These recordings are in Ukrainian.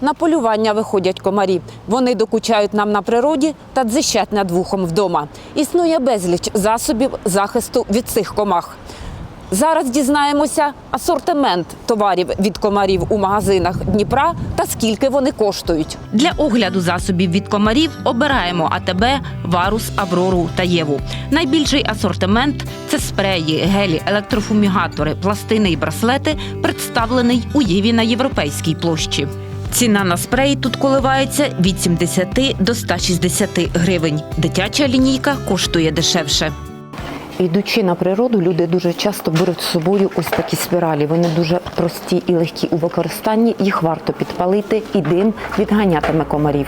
на полювання виходять комарі. Вони докучають нам на природі та дзищать над вухом вдома. Існує безліч засобів захисту від цих комах. Зараз дізнаємося асортимент товарів від комарів у магазинах Дніпра та скільки вони коштують. Для огляду засобів від комарів обираємо АТБ, Варус, Аврору та Єву. Найбільший асортимент це спреї, гелі, електрофумігатори, пластини і браслети, представлений у Єві на європейській площі. Ціна на спреї тут коливається від 70 до 160 гривень. Дитяча лінійка коштує дешевше. Йдучи на природу, люди дуже часто беруть з собою ось такі спіралі. Вони дуже прості і легкі у використанні. Їх варто підпалити, і дим відганятиме комарів.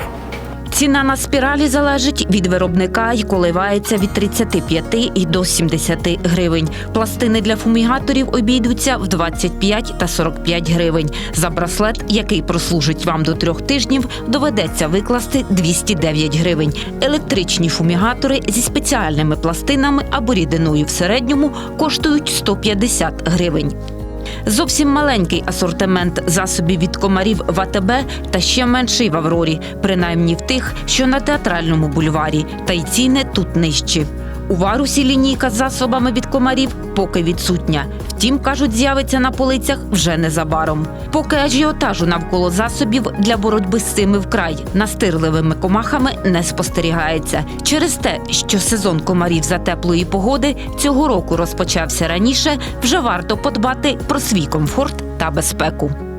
Ціна на спіралі залежить від виробника і коливається від 35 і до 70 гривень. Пластини для фумігаторів обійдуться в 25 та 45 гривень. За браслет, який прослужить вам до трьох тижнів, доведеться викласти 209 гривень. Електричні фумігатори зі спеціальними пластинами або рідиною в середньому коштують 150 гривень. Зовсім маленький асортимент засобів від комарів в АТБ та ще менший в Аврорі, принаймні в тих, що на театральному бульварі, та й ціни тут нижчі. У варусі лінійка з засобами від комарів поки відсутня. Втім, кажуть, з'явиться на полицях вже незабаром. Поки ажіотажу навколо засобів для боротьби з цими вкрай настирливими комахами не спостерігається. Через те, що сезон комарів за теплої погоди цього року розпочався раніше, вже варто подбати про свій комфорт та безпеку.